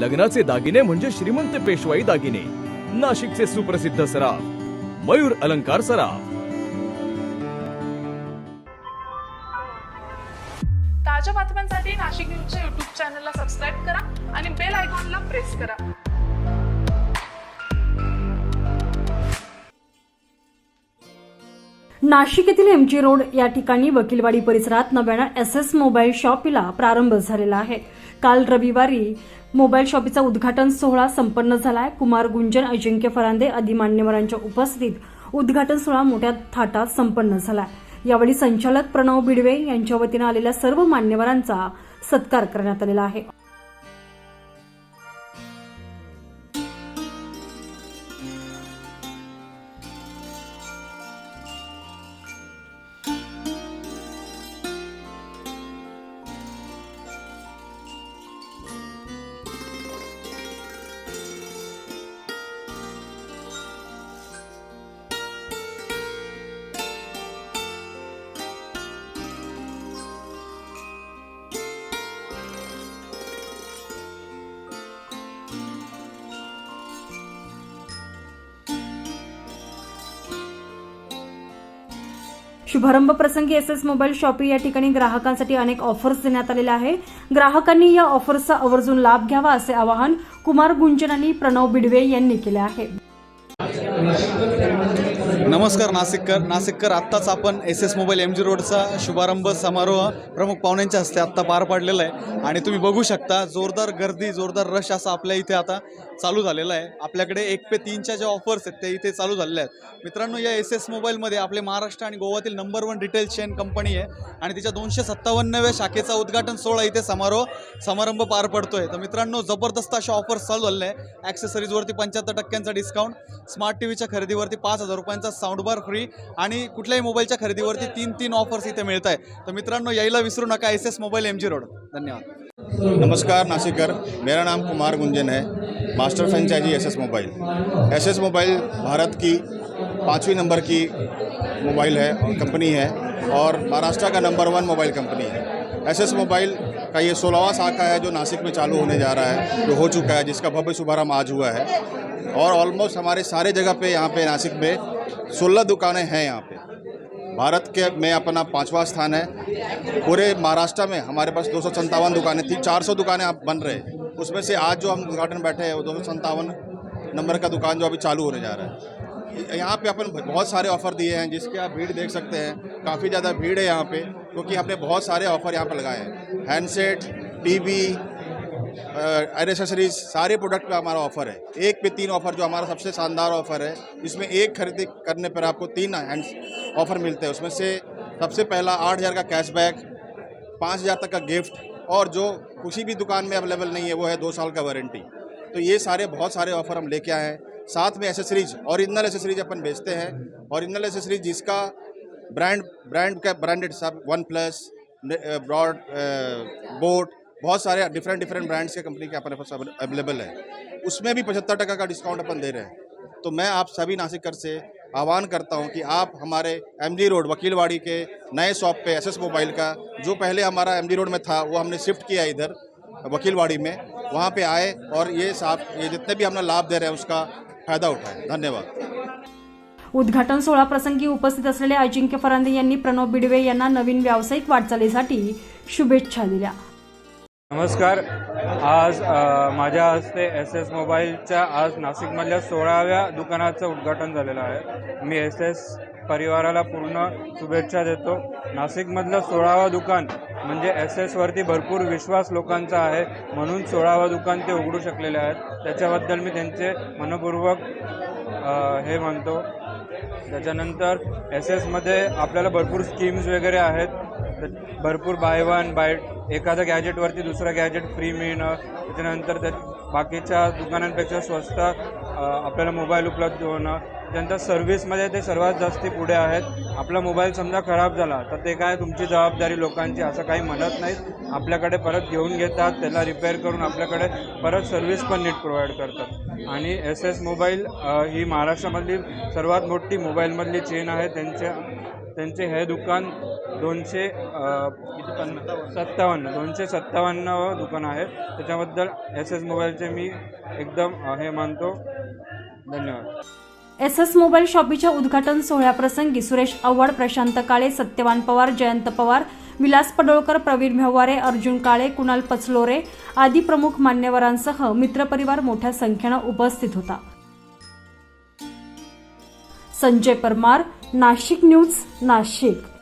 लग्नाचे दागिने म्हणजे श्रीमंत पेशवाई दागिने. नाशिकचे सुप्रसिद्ध सराफ. मयूर अलंकार सराफ. ताज्या बातम्यांसाठी नाशिक न्यूजच्या युट्यूब चॅनलला सबस्क्राईब करा आणि बेल आयकॉनला प्रेस करा. नाशिक येथील एमजी रोड या ठिकाणी वकीलवाडी परिसरात नव्यानं एस एस मोबाईल शॉपीला प्रारंभ झालेला आहे. काल रविवारी मोबाईल शॉपीचा उद्घाटन सोहळा संपन्न झालाय. कुमार गुंजन अजिंक्य फरांदे आदी मान्यवरांच्या उपस्थितीत उद्घाटन सोहळा मोठ्या थाटात संपन्न झालाय. यावेळी संचालक प्रणव बिडवे यांच्या वतीनं आलेल्या सर्व मान्यवरांचा सत्कार करण्यात आलेला आहे. शुभारंभ प्रसंगी एस एस मोबाईल शॉपी या ठिकाणी ग्राहकांसाठी अनेक ऑफर्स देण्यात आलेल्या आहे. ग्राहकांनी या ऑफर्सचा आवर्जून लाभ घ्यावा असे आवाहन कुमार गुंजन आणि प्रणव बिडवे यांनी केले आहे. नमस्कार नाशिककर नाशिककर आत्ताच आपण S S mobile M G रोडचा शुभारंभ समारोह प्रमुख पाहुण्यांच्या हस्ते आत्ता पार पाडलेला आहे. आणि तुम्ही बघू शकता जोरदार गर्दी जोरदार रश असा आपल्या इथे आता चालू झालेला आहे. आपल्याकडे एक पे तीनच्या ज्या ऑफर्स आहेत त्या इथे चालू झालेल्या आहेत. मित्रांनो या एस एस मोबाईलमध्ये आपले महाराष्ट्र आणि गोवातील number one retail chain company आहे. आणि तिच्या दोनशे सत्तावन्नव्या शाखेचा उद्घाटन सोहळा इथे समारोह समारंभ पार पडतोय. तर मित्रांनो जबरदस्त अशा ऑफर्स चालू झालेल्या आहे ॲक्सेसरीजवरती पंच्याहत्तर टक्क्यांचा डिस्काउंट स्मार्ट टी व्हीच्या खरेदीवरती पाच हजार रुपयांचा साऊंड बार फ्री आणि कुठल्याही मोबाईलच्या खरेदीवरती तीन तीन ऑफर्स इथे मिळत आहे तर मित्रांनो, यायला विसरू नका S S mobile M G road धन्यवाद. नमस्कार नासिकर मेरा नाम कुमार गुंजन है, master franchise S S mobile S S mobile Bharat की पाँचवीं नंबर की मोबाइल है और कंपनी है, और महाराष्ट्र का नंबर वन मोबाइल कंपनी है. एस एस मोबाइल का ये सोलहवा शाखा है जो नासिक में चालू होने जा रहा है, जो हो चुका है, जिसका भव्य शुभारंभ आज हुआ है. और ऑलमोस्ट हमारे सारे जगह पे, यहाँ पे नासिक में सोलह दुकानें हैं यहाँ पे। भारत के में अपना पांचवा स्थान है। पूरे महाराष्ट्र में हमारे पास दो दुकानें थी, चार सौ दुकानें आप बन रहे उसमें से आज जो हम उद्घाटन बैठे हैं, वो दो नंबर का दुकान जो अभी चालू होने जा रहा है। यहाँ पे अपन बहुत सारे ऑफ़र दिए हैं, जिसके आप भीड़ देख सकते हैं। काफ़ी ज़्यादा भीड़ है यहाँ पे, क्योंकि हमने बहुत सारे ऑफ़र यहाँ पर लगाए हैं। हैंडसेट, टीवी एसेसरीज सारे प्रोडक्ट पे हमारा ऑफ़र है। एक पे तीन ऑफ़र जो हमारा सबसे शानदार ऑफ़र है, इसमें एक खरीदी करने पर आपको तीन हैंड ऑफ़र मिलते हैं। उसमें से सबसे पहला आठ हज़ार का कैशबैक पाँच हज़ार तक का गिफ्ट और जो किसी भी दुकान में अवेलेबल नहीं है, वो है दो साल का वारंटी तो ये सारे, बहुत सारे ऑफ़र हम लेके आए हैं। साथ में एसेसरीज ओरिजिनल एसेसरीज अपन बेचते हैं। ओरिजिनल एसेसरीज जिसका ब्रांड ब्रांड का ब्रांडेड सब वन प्लस ब्रॉड बोट बहुत सारे डिफरेंट डिफरेंट ब्रांड्स के कंपनी के अपने पास अवेलेबल है। उसमें भी पचहत्तर टका का डिस्काउंट अपन दे रहे हैं। तो मैं आप सभी नासिककर से आह्वान करता हूं कि आप हमारे एम रोड वकीलवाड़ी के नए शॉप पे एस मोबाइल का जो पहले हमारा एम रोड में था वो हमने शिफ्ट किया इधर वकीलवाड़ी में। वहाँ पे आए और ये साफ ये जितने भी हमने लाभ दे रहे हैं उसका फ़ायदा उठाए। धन्यवाद। उद्घाटन सोहळा प्रसंगी उपस्थित असलेले अजिंक्य फरांदे यांनी प्रणव बिडवे यांना नवीन व्यावसायिक वाटचालीसाठी शुभेच्छा दिल्या. नमस्कार. आज माझ्या हस्ते एस एस मोबाईलच्या आज नाशिकमधल्या सोळाव्या दुकानाचं उद्घाटन झालेलं आहे. मी एस एस परिवाराला पूर्ण शुभेच्छा देतो. नाशिकमधलं सोळावं दुकान म्हणजे एस एसवरती भरपूर विश्वास लोकांचा आहे म्हणून सोळावं दुकान ते उघडू शकलेले आहेत. त्याच्याबद्दल मी त्यांचे मनपूर्वक हे मानतो. त्याच्यानंतर एस एसमध्ये आपल्याला भरपूर स्कीम्स वगैरे आहेत. भरपूर बाय वन बाय एखाद्या गॅजेटवरती दुसरं गॅजेट फ्री मिळणं त्याच्यानंतर त्या बाकीच्या दुकानांपेक्षा स्वस्त आपल्याला मोबाईल उपलब्ध होणं त्यानंतर सर्व्हिसमध्ये ते सर्वात जास्ती पुढे आहेत. आपला मोबाईल समजा खराब झाला तर ते काय तुमची जबाबदारी लोकांची असं काही म्हणत नाहीत. आपल्याकडे परत घेऊन घेतात त्याला रिपेअर करून आपल्याकडे परत सर्व्हिस पण नीट प्रोव्हाइड करतात. आणि एस एस मोबाईल ही महाराष्ट्रामधली सर्वात मोठी मोबाईलमधली चेन आहे. त्यांच्या त्यांचे हे दुकान दोनशे सत्तावन्न दोनशे सत्तावन्न दुकान आहे त्याच्याबद्दल एस एस मोबाईलचे मी एकदम हे मानतो. धन्यवाद. एस एस मोबाईल शॉपीच्या उद्घाटन सोहळ्याप्रसंगी सुरेश आव्हाड प्रशांत काळे सत्यवान पवार जयंत पवार विलास पडोळकर प्रवीण व्यवहारे अर्जुन काळे कुणाल पचलोरे आदी प्रमुख मान्यवरांसह मित्रपरिवार मोठ्या संख्येनं उपस्थित होता. संजय परमार नाशिक न्यूज नाशिक.